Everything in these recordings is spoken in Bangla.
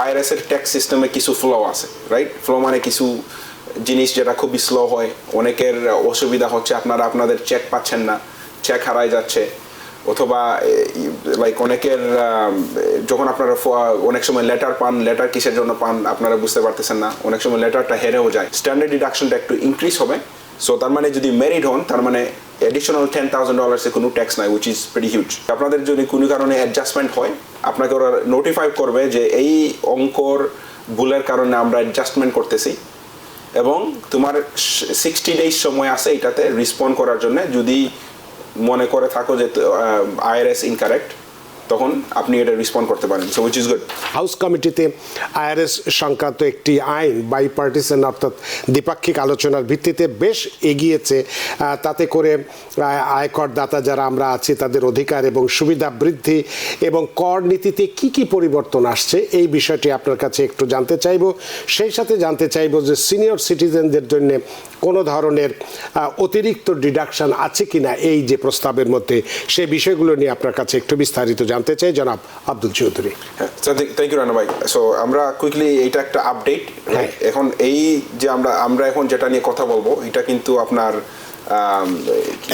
আইআরএস এর ট্যাক্স সিস্টেমে কিছু ফ্লো আছে রাইট ফ্লো মানে কিছু জিনিস যেটা খুবই স্লো হয়, অনেকের অসুবিধা হচ্ছে, আপনারা আপনাদের চেক পাচ্ছেন না চেক হারাই যাচ্ছে। অথবা লাইক অনেকের যখন আপনারা অনেক সময় লেটার পান লেটার কিসের জন্য পান, আপনারা বুঝতে পারতেছেন না, অনেক সময় লেটারটা হেরেও যায়। স্ট্যান্ডার্ড ডিডাকশনটা একটু ইনক্রিজ হবে সো তার মানে যদি মেরিড হন, তার মানে এডিশনাল টেন থাউজেন্ড ডলার্সে কোনো ট্যাক্স নাই উইচ ইজ প্রেটি হিউজ আপনাদের যদি কোনো কারণে অ্যাডজাস্টমেন্ট হয়, আপনাকে ওরা নোটিফাই করবে যে এই অঙ্কর ভুলের কারণে আমরা অ্যাডজাস্টমেন্ট করতেছি এবং তোমার সিক্সটি ডেজ সময় আছে এটাতে রিসপন্ড করার জন্য। যদি মনে করে থাকো যে আইআরএস ইনকারেক্ট তখন আপনি এটা রিসপন্ড করতে পারেন। So which is good house কমিটিতে আইআরএস সংক্রান্ত একটি আইন বাই পার্টিসন অর্থাৎ দ্বিপাক্ষিক আলোচনার ভিত্তিতে বেশ এগিয়েছে। তাতে করে আয়কর দাতা যারা আমরা আছি, তাদের অধিকার এবং সুবিধা বৃদ্ধি এবং কর নীতিতে কি কি পরিবর্তন আসছে, এই বিষয়টি আপনার কাছে একটু জানতে চাইব। সেই সাথে জানতে চাইব যে সিনিয়র সিটিজেনদের জন্য কোনো ধরনের অতিরিক্ত ডিডাকশন আছে কিনা, এই যে প্রস্তাবের মধ্যে, সে বিষয়গুলো নিয়ে আপনার কাছে একটু বিস্তারিত জানতে চাই জনাব আব্দুল চৌধুরী। হ্যাঁ থ্যাংক ইউ রানা ভাই। সো আমরা কুইকলি এটা একটা আপডেট হ্যাঁ। এখন এই যে আমরা আমরা এখন যেটা নিয়ে কথা বলব এটা কিন্তু আপনার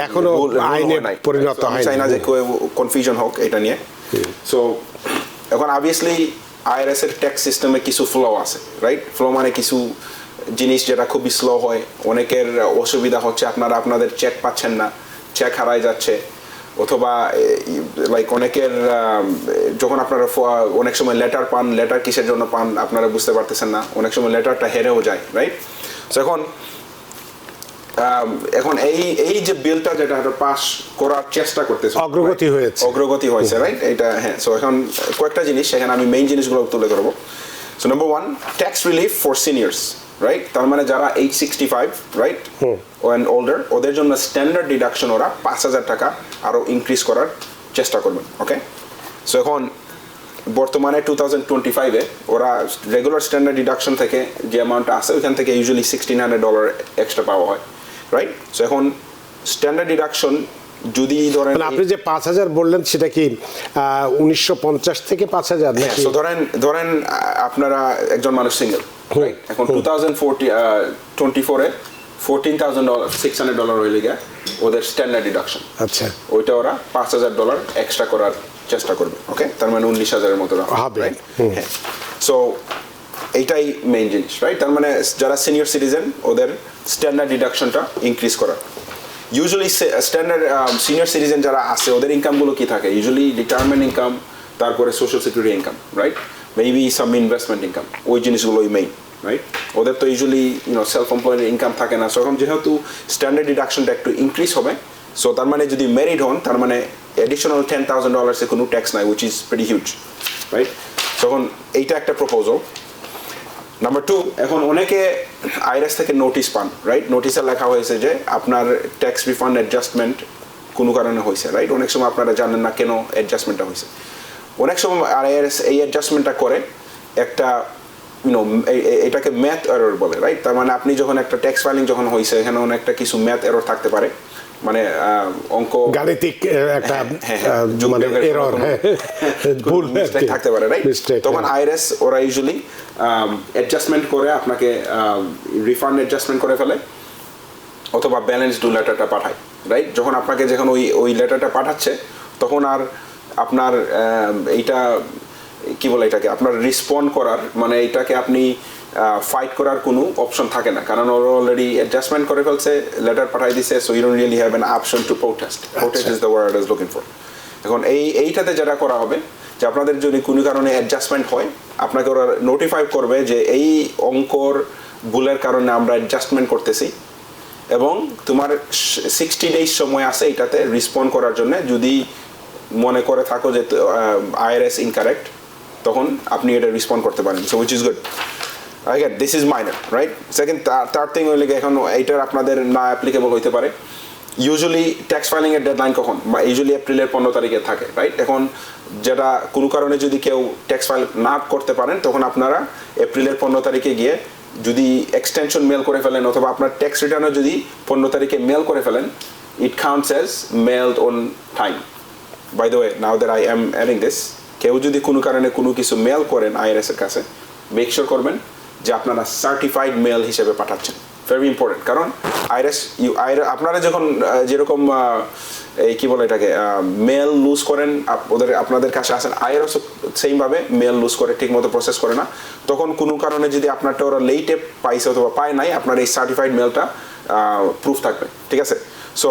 এখনও আইনে হয় পরিণত হয়নি। চাই না যে কনফিউশন হোক এটা নিয়ে। সো এখন অবভিয়াসলি আইআরএস এর ট্যাক্স সিস্টেমে কিছু ফ্লো আছে রাইট ফ্লো মানে কিছু জিনিস যেটা খুবই স্লো হয়। অনেকের অসুবিধা হচ্ছে আপনারা আপনাদের চেক পাচ্ছেন না চেক হারাই যাচ্ছে। অথবা লাইক অনেকের যখন আপনারা অনেক সময় লেটার পান লেটার কিসের জন্য পান আপনারা বুঝতে পারতেছেন না। অনেক সময় লেটারটা হেরেও যায় রাইট এখন এখন এই এই যে বিলটা যেটা পাস করার চেষ্টা করতেছে অগ্রগতি হয়েছে। অগ্রগতি হয়েছে রাইট এটা হ্যাঁ সো এখন কয়েকটা জিনিস সেখানে আমি মেইন জিনিসগুলো তুলে ধরবো। So number one tax relief for seniors right তার মানে যারা aged sixty five right and older ওদের জন্য স্ট্যান্ডার্ড ডিডাকশন ওরা পাঁচ হাজার টাকা আরও ইনক্রিজ করার চেষ্টা করবেন ওকে সো এখন বর্তমানে টু থাউজেন্ড টোয়েন্টি ফাইভে ওরা রেগুলার স্ট্যান্ডার্ড ডিডাকশন থেকে যে অ্যামাউন্টটা আছে ওইখান থেকে usually sixteen hundred dollar extra পাওয়া হয় রাইট সো এখন স্ট্যান্ডার্ড ডিডাকশন যদি ধরেন আপনি যে পাঁচ হাজার বললেন সেটা কি উনিশশো পঞ্চাশ থেকে পাঁচ হাজার সো ধরেন ধরেন আপনারা একজন মানুষ সিঙ্গেল এখন টু থাউজেন্ড ফোরটি টোয়েন্টি ফোরে fourteen thousand dollar six hundred dollar হইলে গিয়ে ওদের স্ট্যান্ডার্ড ডিডাকশন আচ্ছা। ওইটা ওরা পাঁচ হাজার ডলার এক্সট্রা করার চেষ্টা করবে ওকে তার মানে উনিশ হাজারের মতো হবে। হ্যাঁ সো এইটাই মেইন জিনিস রাইট তার মানে যারা সিনিয়র সিটিজেন ওদের স্ট্যান্ডার্ড ডিডাকশনটা ইনক্রিজ করা। ইউজুয়ালি স্ট্যান্ডার্ড সিনিয়র সিটিজেন যারা আছে ওদের ইনকামগুলো কি থাকে? ইউজুয়ালি রিটায়ারমেন্ট ইনকাম তারপরে social security income right maybe some investment income ওই জিনিসগুলোই মেইন রাইট ওদের তো usually you know self employed income থাকে না। সো এখন যেহেতু স্ট্যান্ডার্ড ডিডাকশনটা একটু ইনক্রিজ হবে সো তার মানে যদি মেরিট হন, তার মানে অ্যাডিশনাল টেন থাউজেন্ড ডলার্সে কোনো ট্যাক্স নাই which is very huge right তখন এইটা একটা প্রপোজাল নাম্বার টু এখন অনেকে আইরাস থেকে নোটিশ পান রাইট নোটিশে লেখা হয়েছে যে আপনার ট্যাক্স রিফান্ড অ্যাডজাস্টমেন্ট কোনো কারণে হয়েছে রাইট অনেক সময় আপনারা জানেন না কেন অ্যাডজাস্টমেন্টটা হয়েছে। অনেক সময় আইআরএস এই অ্যাডজাস্টমেন্টটা করে, একটা ইউনো এটাকে ম্যাথ এরর বলে রাইট তার মানে আপনি যখন একটা ট্যাক্স ফাইলিং যখন হয়েছে এখানে অনেকটা কিছু ম্যাথ এরর থাকতে পারে। মানে অঙ্ক গাণিতিক একটা হ্যাঁ, হ্যাঁ, আহ, যোগ মানে এরর ভুল থাকতে পারে রাইট তখন হ্যাঁ। আইরেস ওরা ইউজুয়ালি অ্যাডজাস্টমেন্ট করে আপনাকে রিফান্ড অ্যাডজাস্টমেন্ট করে ফেলে অথবা ব্যালেন্স ডু লেটারটা পাঠায় রাইট যখন আপনাকে যখন ওই ওই লেটারটা পাঠাচ্ছে তখন আর আপনার এইটা কি বলে এটাকে? আপনার রিসপন্ড করার মানে এটাকে আপনি ফাইট করার কোনো অপশন থাকে না। কারণ ওরা অলরেডি অ্যাডজাস্টমেন্ট করে ফেলছে লেটার পাঠাই দিছে so you don't really have an option to protest protest is the word is looking for এখন এই এইটাতে যেটা করা হবে যে আপনাদের যদি কোনো কারণে অ্যাডজাস্টমেন্ট হয় আপনাকে ওরা নোটিফাই করবে যে এই অঙ্কর ভুলের কারণে আমরা অ্যাডজাস্টমেন্ট করতেছি। এবং তোমার সিক্সটি ডেজ সময় আছে এটাতে রিসপন্ড করার জন্য। যদি মনে করে থাকো যে আইআরএস ইনকারেক্ট তখন আপনি এটা রিসপন্ড করতে পারেন। So which is good again this is minor right second third thing হইলে এখন এইটার আপনাদের না অ্যাপ্লিকেবল হইতে পারে। ইউজুয়ালি ট্যাক্স ফাইলিং এর ডেডলাইন কখন? বা ইউজুয়ালি এপ্রিলের পনেরো তারিখে থাকে রাইট এখন যেটা কোনো কারণে যদি কেউ ট্যাক্স ফাইল না করতে পারেন, তখন আপনারা এপ্রিলের পনেরো তারিখে গিয়ে যদি এক্সটেনশন মেল করে ফেলেন, অথবা আপনার ট্যাক্স রিটার্নও যদি পনেরো তারিখে মেল করে ফেলেন it counts as mailed on time by the way, now that i am adding this কেউ যদি কোনো কারণে কোনো কিছু মেল করেন আইআরএস এর কাছে মেক শিওর করবেন যে আপনারা সার্টিফাইড মেল হিসেবে পাঠাচ্ছেন। ভেরি ইম্পর্টেন্ট কারণ আইআরএস ইউ আপনারা যখন যেরকম এই কি বলে এটাকে মেল লুজ করেন ওদের, আপনাদের কাছে আসেন আইআরএস সেম ভাবে মেল লুজ করে ঠিক মতো প্রসেস করে না। তখন কোনো কারণে যদি আপনারটা ওরা লেটে পাইছে অথবা পায় নাই, আপনার এই সার্টিফাইড মেলটা প্রুফ থাকবে। ঠিক আছে? সো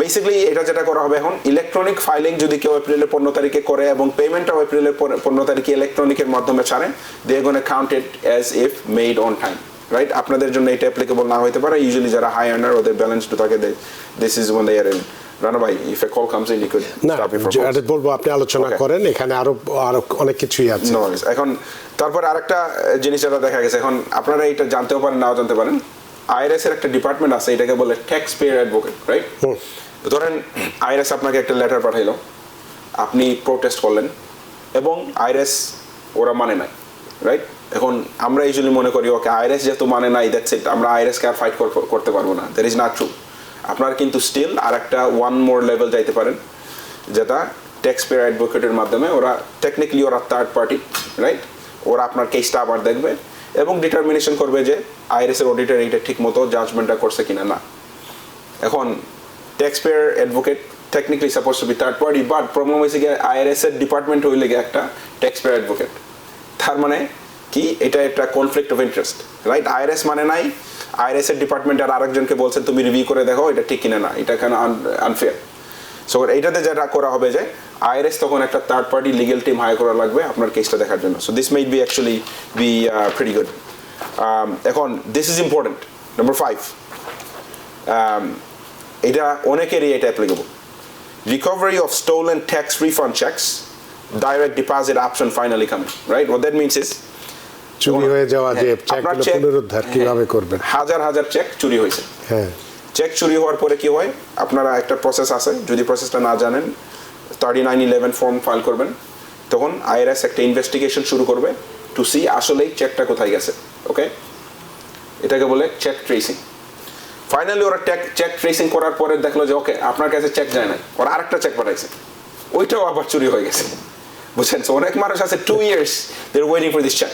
বেসিক্যালি এটা যেটা করা হবে এখন ইলেকট্রনিক ফাইলিং যদি কেউ এপ্রিলের পনেরো তারিখে করে এবং পেমেন্টটাও এপ্রিলের পনেরো তারিখে ইলেকট্রনিকের মাধ্যমে ছাড়ে they gonna counted as if made on time right আপনাদের জন্য এটা অ্যাপ্লিকেবল না হতে পারে। ইউজুয়ালি যারা হাই আর্নার ওদের ব্যালেন্স টু থাকে this is one year in Rana ভাই if a call comes in you could না বলব আপনি আলোচনা করেন এখানে আরও আরও অনেক কিছুই আছে। এখন তারপর আরেকটা জিনিস যেটা দেখা গেছে এখন আপনারা এটা জানতেও পারেন নাও জানতে পারেন। আইআরএস এর একটা ডিপার্টমেন্ট আছে এটাকে বলে ট্যাক্স পেয়ার অ্যাডভোকেট রাইট ধরেন আইআরএস আপনাকে একটা লেটার পাঠাইলো। আপনি প্রোটেস্ট করলেন এবং আইআরএস ওরা মানে নাই রাইট এখন আমরা ইউজুয়ালি মনে করি ওকে আইআরএস যেহেতু মানে নাই দ্যাটস ইট আমরা আইআরএসকে আর ফাইট করতে পারব না। দ্যাট ইজ নট ট্রু আপনার কিন্তু স্টিল আর একটা ওয়ান মোর লেভেল যাইতে পারেন, যেটা ট্যাক্স পেয়ার অ্যাডভোকেটের মাধ্যমে ওরা টেকনিক্যালি ওরা থার্ড পার্টি রাইট ওরা আপনার কেসটা আবার দেখবে এবং ডিটারমিনেশন করবে যে আইআরএস এর অডিটার এইটা ঠিক মতো জাজমেন্টটা করছে কিনা না। এখন payer advocate technically suppose to be third party but problem হয়েছে গিয়ে আইআরএস এর ডিপার্টমেন্ট হইলে গিয়ে একটা ট্যাক্স পেয়ার অ্যাডভোকেট তার মানে কি? এটা একটা conflict of interest right IRS মানে নাই। আইআরএস এর ডিপার্টমেন্ট আর আরেকজনকে বলছেন তুমি রিভিউ করে দেখো, এটা ঠিক কিনা না, এটা কেন আনফেয়ার সো এইটাতে যেটা করা হবে যে আইআরএস তখন একটা third party legal team hire করা লাগবে আপনার কেসটা দেখার জন্য। So this made be actually be very good এখন this is important number five এটা অনেকেরই এটা applicable recovery of stolen tax refund checks direct deposit option finally coming right what that means is চুরি হয়ে যাওয়া যে হ্যাঁ, চেকগুলো পুনরুদ্ধার কীভাবে করবেন? হাজার হাজার চেক চুরি হয়েছে। হ্যাঁ। চেক চুরি হওয়ার পরে কি হয়? আপনারা একটা প্রসেস আছে যদি প্রসেসটা না জানেন thirty nine eleven form file করবেন তখন আইআরএস একটা ইনভেস্টিগেশন শুরু করবে টু সি আসলেই চেকটা কোথায় গেছে ওকে এটাকে বলে চেক ট্রেসিং ফাইনালি ওরা চেক চেক ট্রেসিং করার পরে দেখল যে ওকে আপনার কাছে চেক যায় না ওরা আরেকটা চেক পাঠাইছে ওইটাও আবার চুরি হয়ে গেছে। বুঝছেন? So, অনেক মানুষ আছে two years there waiting for this check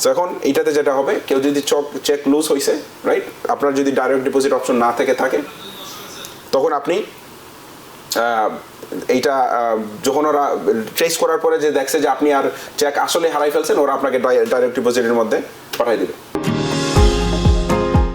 so এখন এইটাতে যেটা হবে কেউ যদি চক চেক লুজ হয়েছে রাইট আপনার যদি ডাইরেক্ট ডিপোজিট অপশন না থেকে থাকে তখন আপনি এইটা যখন ওরা ট্রেস করার পরে যে দেখছে যে আপনি আর চেক আসলে হারাই ফেলছেন ওরা আপনাকে ডাইরেক্ট ডিপোজিটের মধ্যে পাঠিয়ে দিবে।